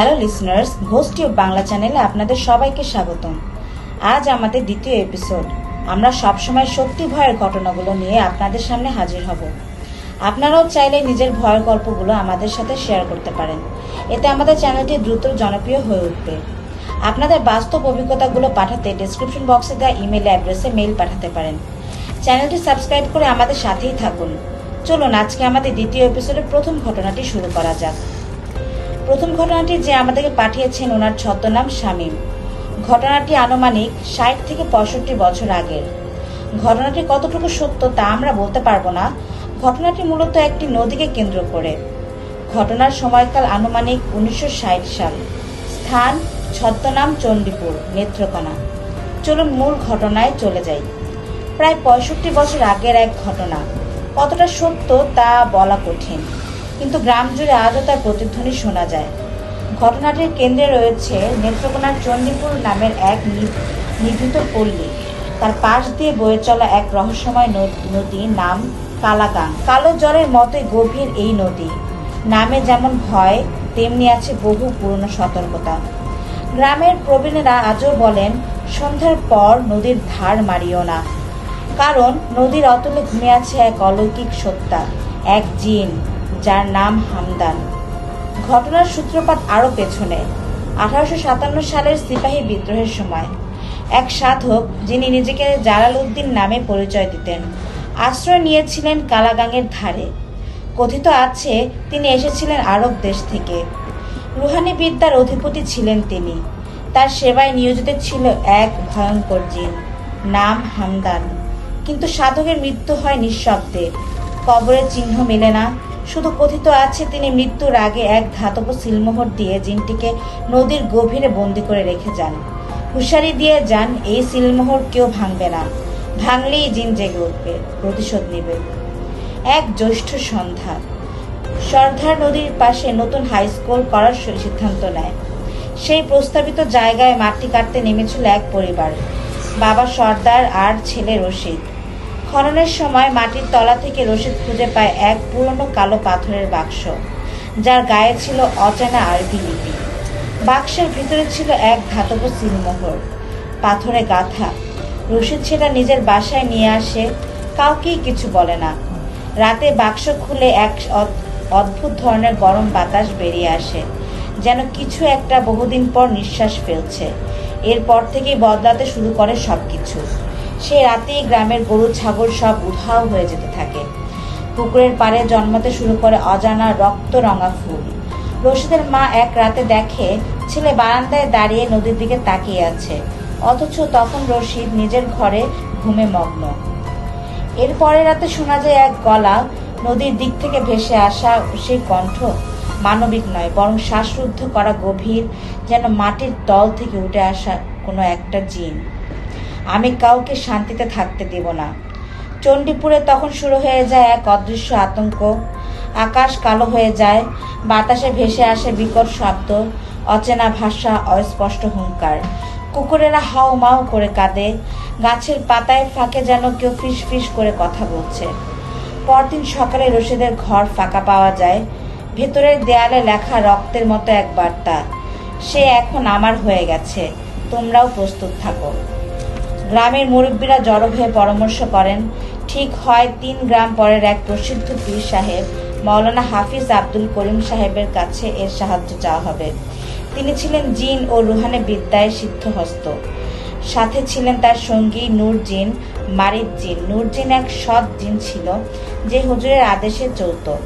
Hello listeners Ghosh tube Bangla চ্যানেলে আপনাদের সবাইকে স্বাগতম। আজ আমাদের দ্বিতীয় এপিসোড আমরা সবসময় সত্যি ভয়ের ঘটনাগুলো নিয়ে আপনাদের সামনে হাজির হব। আপনারাও চাইলে নিজের ভয়ের গল্পগুলো আমাদের সাথে শেয়ার করতে পারেন। এতে আমাদের চ্যানেলটি দ্রুত জনপ্রিয় হয়ে উঠবে। আপনাদের বাস্তব অভিজ্ঞতাগুলো পাঠাতে ডিসক্রিপশন বক্সে দেওয়া ইমেল অ্যাড্রেসে মেইল পাঠাতে পারেন। চ্যানেলটি সাবস্ক্রাইব করে আমাদের সাথেই থাকুন। চলুন, আজকে আমাদের দ্বিতীয় এপিসোডের প্রথম ঘটনাটি শুরু করা যাক। প্রথম ঘটনাটি যে আমাদেরকে পাঠিয়েছেন ওনার ছদ্মনাম শামীম। ঘটনাটি আনুমানিক ষাট থেকে পঁয়ষট্টি বছর আগের। ঘটনাটি কতটুকু সত্য তা আমরা বলতে পারব না। ঘটনাটি মূলত একটি নদীকে কেন্দ্র করে। ঘটনার সময়কাল আনুমানিক উনিশশো ষাট সাল। স্থান ছদ্মনাম চণ্ডীপুর, নেত্রকোনা। চলুন মূল ঘটনায় চলে যাই। প্রায় পঁয়ষট্টি বছর আগের এক ঘটনা। কতটা সত্য তা বলা কঠিন। কিন্তু গ্রাম জুড়ে আজও তার প্রতিধ্বনি শোনা যায়। ঘটনাটির কেন্দ্রে রয়েছে নেত্রকোনার চণ্ডীপুর নামের এক নিভৃত পল্লী। তার পাশ দিয়ে বয়ে চলা এক রহস্যময় নদ- নাম কালাগাং। কালো জলের মতোই গভীর এই নদী। নামে যেমন ভয়, তেমনি আছে বহু পুরনো সতর্কতা। গ্রামের প্রবীণেরা আজও বলেন, সন্ধ্যার পর নদীর ধার মারিও না। কারণ নদীর অতলে ঘুমিয়ে আছে এক অলৌকিক সত্তা, এক জিন। যার নাম হামদান। ঘটনার সূত্রপাত আরও পেছনে, আঠারোশো সাতান্ন সালের সিপাহী বিদ্রোহের সময়। এক সাধক যিনি নিজেকে জালাল উদ্দিন নামে পরিচয় দিতেন, আশ্রয় নিয়েছিলেন কালাগাংয়ের ধারে। কথিত আছে, তিনি এসেছিলেন আরব দেশ থেকে। রুহানি বিদ্যার অধিপতি ছিলেন তিনি। তার সেবায় নিয়োজিত ছিল এক ভয়ঙ্কর জিন, নাম হামদান। কিন্তু সাধকের মৃত্যু হয় নিঃশব্দে। কবরের চিহ্ন মেলে না শুধু কথিত আছে তিনি মৃত্যুর আগে এক ধাতব সিলমোহর দিয়ে জিনটিকে নদীর গভীরে বন্দি করে রেখে যান। হুঁশিয়ারি দিয়ে যান, এই সিলমোহর কেউ ভাঙবে না। ভাঙলেই জিন জেগে উঠবে। প্রতিশোধ নেবে। এক জ্যৈষ্ঠ সন্ধ্যা। সরধার নদীর পাশে নতুন হাই স্কুল করার সিদ্ধান্ত নেয়। সেই প্রস্তাবিত জায়গায় মাটি কাটতে নেমেছিল এক পরিবার। বাবা সর্দার আর ছেলে রশিদ। খননের সময় মাটির তলা থেকে রশিদ খুঁজে পায় এক পুরনো কালো পাথরের বাক্স, যার গায়ে ছিল অচেনা আরবি লিপি। বাক্সের ভিতরে ছিল এক ধাতব সিলমোহর পাথরে গাথা। রশিদ সেটা নিজের বাসায় নিয়ে আসে, কাউকেই কিছু বলে না। রাতে বাক্স খুলে এক অদ্ভুত ধরনের গরম বাতাস বেরিয়ে আসে, যেন কিছু একটা বহুদিন পর নিঃশ্বাস ফেলছে। এরপর থেকেই বদলাতে শুরু করে সবকিছু। সে রাতেই গ্রামের গরু, ছাগল সব উধাও হয়ে যেতে থাকে। পুকুরের পাড়ে জন্মাতে শুরু করে অজানা রক্ত রঙা ফুল। রশিদের মা এক রাতে দেখে, ছেলে বারান্দায় দাঁড়িয়ে নদীর দিকে তাকিয়ে আছে। অথচ তখন রশিদ নিজের ঘরে ঘুমে মগ্ন। এর পরের রাতে শোনা যায় এক গলা, নদীর দিক থেকে ভেসে আসা সেই কণ্ঠ মানবিক নয়, বরং শ্বাসরুদ্ধ করা গভীর, যেন মাটির তল থেকে উঠে আসা কোনো একটা জিন। আমি কাউকে শান্তিতে থাকতে দেব না। চণ্ডীপুরে তখন শুরু হয়ে যায় এক অদৃশ্য আতঙ্ক। আকাশ কালো হয়ে যায়, বাতাসে ভেসে আসে বিকট শব্দ, অচেনা ভাষা, অস্পষ্ট হুঙ্কার। কুকুরেরা হাও মাও করে কাঁদে, গাছের পাতায় ফাঁকে যেন কেউ ফিস ফিস করে কথা বলছে। পরদিন সকালে রশিদের ঘর ফাঁকা পাওয়া যায়, ভেতরের দেয়ালে লেখা রক্তের মতো এক বার্তা, সে এখন আমার হয়ে গেছে, তোমরাও প্রস্তুত থাকো। গ্রামের মুরব্বীরা জড়ো হয়ে পরামর্শ করেন। ঠিক হয় তিন গ্রাম পরের এক প্রসিদ্ধ পীর সাহেব মাওলানা হাফিজ আব্দুল করিম সাহেবের কাছে এর সাহায্য চাওয়া হবে। তিনি ছিলেন জিন ও রুহানে বিদ্যায় সিদ্ধহস্ত। সাথে ছিলেন তার সঙ্গী নূর জিন মারিদ জিন। নূর জিন এক সৎ জিন ছিল, যে হুজুরের আদেশে চলত।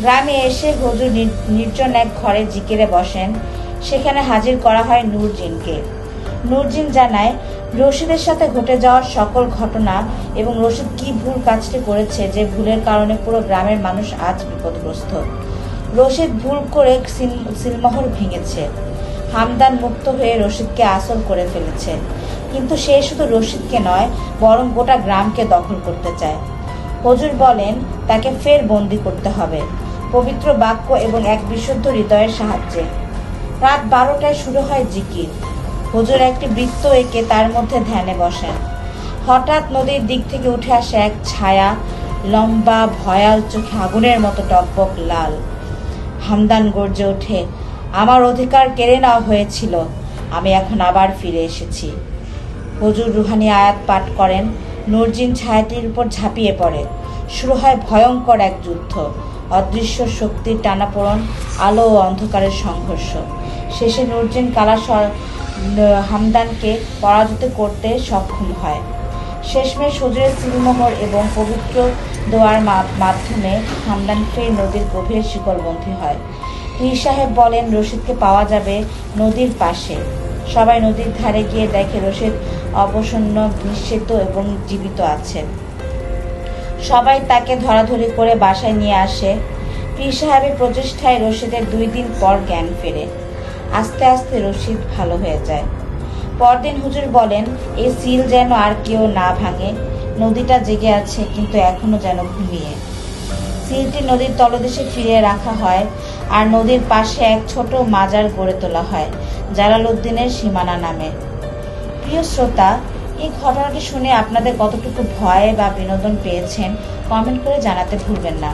গ্রামে এসে হুজুর নির- নির্জন এক ঘরে জিকিরে বসেন। সেখানে হাজির করা হয় নূরজিনকে। নূরজিন জানায় রশিদের সাথে ঘটে যাওয়ার সকল ঘটনা এবং রশিদ কি ভুল কাজটি করেছে যে ভুলের কারণে পুরো গ্রামের মানুষ আজ বিপদগ্রস্ত। রশিদ ভুল করে সিল- সিলমোহর ভেঙেছে। হামদান মুক্ত হয়ে রশিদকে আসল করে ফেলেছে। কিন্তু সে শুধু রশিদকে নয়, বরং গোটা গ্রামকে দখল করতে চায়। হজুর বলেন, তাকে ফের বন্দি করতে হবে। পবিত্র বাক্য এবং এক বিশুদ্ধ হৃদয়ের সাহায্যে। রাত বারোটায় শুরু হয় জিকির। হুজুর একটি বৃত্ত এঁকে তার মধ্যে ধ্যানে বসেন। হঠাৎ নদীর দিক থেকে উঠে আসে এক ছায়া, লম্বা, ভয়াল চোখে আগুনের মতো টকবক লাল। হামদান গর্জে ওঠে, আমার অধিকার কেড়ে নেওয়া হয়েছিল, আমি এখন আবার ফিরে এসেছি। হুজুর রুহানি আয়াত পাঠ করেন, নূরজিন ছায়াটির উপর ঝাঁপিয়ে পড়ে। শুরু হয় ভয়ঙ্কর এক যুদ্ধ, অদৃশ্য শক্তির টানাপোড়ন, আলো ও অন্ধকারের সংঘর্ষ। শেষে নূরজিন কালা হামদানকে পরাজিত করতে সক্ষম হয়। শেষমেশ হুজুরের সিলমোহর এবং পবিত্র দোয়ার মাধ্যমে হামদান ফের নদীর গভীর শিকলবন্ধী হয়। পীর সাহেব বলেন, রশিদকে পাওয়া যাবে নদীর পাশে। সবাই নদীর ধারে গিয়ে দেখে রশিদ অবসন্ন নিশ্চিত এবং জীবিত আছে। সবাই তাকে ধরাধরি করে বাসায় নিয়ে আসে। পীর সাহেবের প্রচেষ্টায় রশিদের দুই দিন পর জ্ঞান ফেরে। আস্তে আস্তে রশিদ ভালো হয়ে যায়। পরদিন হুজুর বলেন এই সিল যেন আর কেউ না ভাঙে। নদীটা জেগে আছে, কিন্তু এখনও যেন ঘুমিয়ে। সিলটি নদীর তলদেশে ফিরিয়ে রাখা হয় আর নদীর পাশে এক ছোট মাজার গড়ে তোলা হয়, জালালউদ্দিনের সীমানা নামে। প্রিয় শ্রোতা, এই ঘটনাটি শুনে আপনাদের কতটুকু ভয় বা বিনোদন পেয়েছেন, কমেন্ট করে জানাতে ভুলবেন না।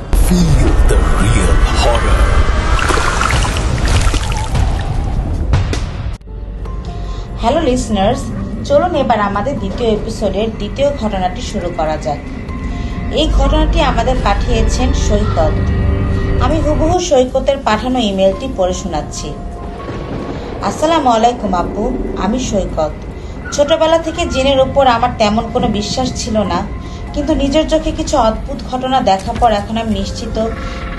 হ্যালো লিসনার্স, চলুন এবার আমাদের দ্বিতীয় এপিসোডের দ্বিতীয় ঘটনাটি শুরু করা যাক। এই ঘটনাটি আমাদের পাঠিয়েছেন সৈকত। আমি হুবহু সৈকতের পাঠানো ইমেলটি পড়ে শোনাচ্ছি। আসসালামু আলাইকুম আব্বু, আমি সৈকত। ছোটবেলা থেকে জিনের উপর আমার তেমন কোনো বিশ্বাস ছিল না, কিন্তু নিজের চোখে কিছু অদ্ভুত ঘটনা দেখার পর এখন আমি নিশ্চিত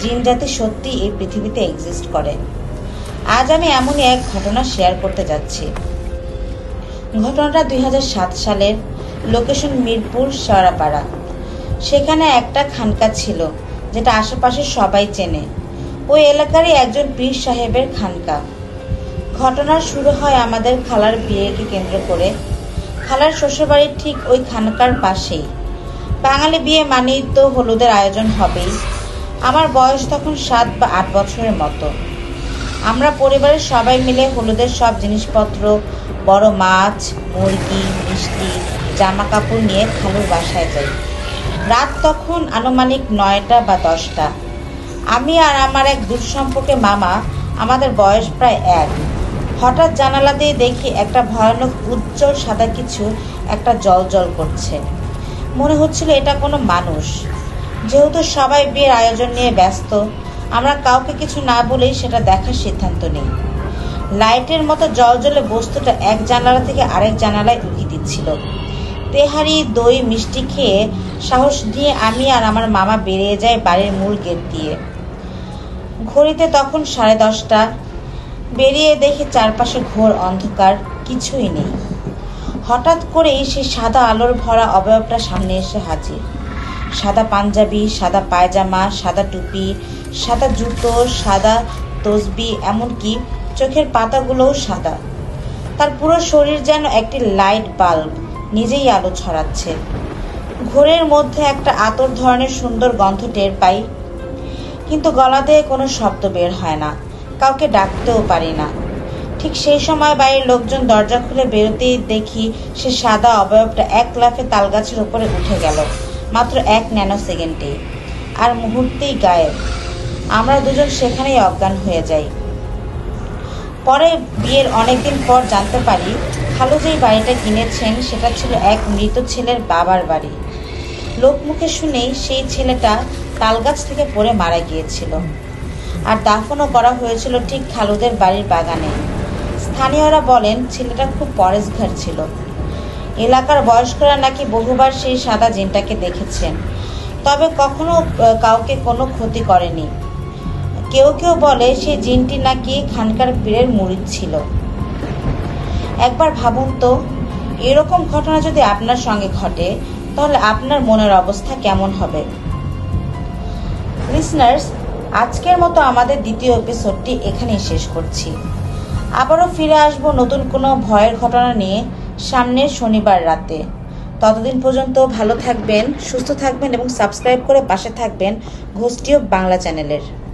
জিন জাতি সত্যি এই পৃথিবীতে এক্সিস্ট করে। আজ আমি এমনই এক ঘটনা শেয়ার করতে যাচ্ছি। ঘটনাটা দুই হাজার সাত সালের লোকেশন মিরপুর শেওড়াপাড়া সেখানে একটা খানকা ছিল, যেটা আশেপাশে সবাই চেনে। ওই এলাকারই একজন পীর সাহেবের খানকা। ঘটনা শুরু হয় আমাদের খালার বিয়েকে কেন্দ্র করে। খালার শ্বশুরবাড়ির ঠিক ওই খানকার পাশেই। বাঙালি বিয়ে মানেই তো হলুদের আয়োজন হবেই। আমার বয়স তখন সাত বা আট বছরের মতো। আমরা পরিবারের সবাই মিলে হলুদের সব জিনিসপত্র বড় মাছ, মুরগি, মিষ্টি জামা কাপড় নিয়ে খালুর বাসায় যাই। রাত তখন আনুমানিক নয়টা বা দশটা। আমি আর আমার এক দূর সম্পর্কে মামা, আমাদের বয়স প্রায় এক। হঠাৎ জানালা দিয়ে দেখি একটা ভয়ানক উজ্জ্বল সাদা কিছু একটা জল জল করছে। মনে হচ্ছিল এটা কোনো মানুষ। যেহেতু সবাই বিয়ের আয়োজন নিয়ে ব্যস্ত, আমরা কাউকে কিছু না বলেই সেটা দেখার সিদ্ধান্ত নিই। লাইটের মতো জল জলে বস্তুটা এক জানালা থেকে আরেক জানালায় উকি দিচ্ছিল। তেহারি দই মিষ্টি খেয়ে সাহস দিয়ে আমি আর আমার মামা বেরিয়ে যাই বাড়ির মূল গেট দিয়ে। ঘড়িতে তখন সাড়ে দশটা। বেরিয়ে দেখি চারপাশে ঘোর অন্ধকার, কিছুই নেই। হঠাৎ করেই সেই সাদা আলোর ভরা অবয়বটা সামনে এসে হাজির। সাদা পাঞ্জাবি, সাদা পায়জামা, সাদা টুপি, সাদা জুতো, সাদা তসবি, এমনকি চোখের পাতাগুলোও সাদা। তার পুরো শরীর যেন একটি লাইট বাল্ব নিজেই আলো ছড়াচ্ছে। ঘোরের মধ্যে একটা আতর ধরনের সুন্দর গন্ধ টের পাই, কিন্তু গলা দিয়ে কোনো শব্দ বের হয় না, কাউকে ডাকতেও পারি না। ঠিক সেই সময় বাইরের লোকজন দরজা খুলে বেরোতেই দেখি সে সাদা অবয়বটা এক লাফে তালগাছের উপরে উঠে গেল, মাত্র এক ন্যানো সেকেন্ডে আর মুহূর্তেই গায়েব। আমরা দুজন সেখানেই অজ্ঞান হয়ে যাই। পরে বিয়ের অনেকদিন পর জানতে পারি, খালু যেই বাড়িটা কিনেছেন সেটা ছিল এক মৃত ছেলের বাবার বাড়ি। লোকমুখে শুনেই সেই ছেলেটা তালগাছ থেকে পড়ে মারা গিয়েছিল। আর দাফনও করা হয়েছিল ঠিক খালুদের বাড়ির বাগানে। স্থানীয়রা বলেন, ছেলেটা খুব পরেশঘাট ছিল। এলাকার বয়স্করা নাকি বহুবার সেই সাদা জিনটাকে দেখেছেন। তবে কখনো কাউকে কোনো ক্ষতি করেনি। কেউ কেউ বলে সেই জিনটি নাকি খানকার পীরের মুরিদ ছিল। একবার ভাবুন তো, এরকম ঘটনা যদি আপনার সঙ্গে ঘটে, তাহলে আপনার মনের অবস্থা কেমন হবে? লিসনার্স আজকের মতো আমাদের দ্বিতীয় এপিসোডটি এখানেই শেষ করছি। আবারও ফিরে আসব নতুন কোনো ভয়ের ঘটনা নিয়ে সামনের শনিবার রাতে। ততদিন পর্যন্ত ভালো থাকবেন, সুস্থ থাকবেন এবং সাবস্ক্রাইব করে পাশে থাকবেন ঘোষ্ঠীয় বাংলা চ্যানেলের।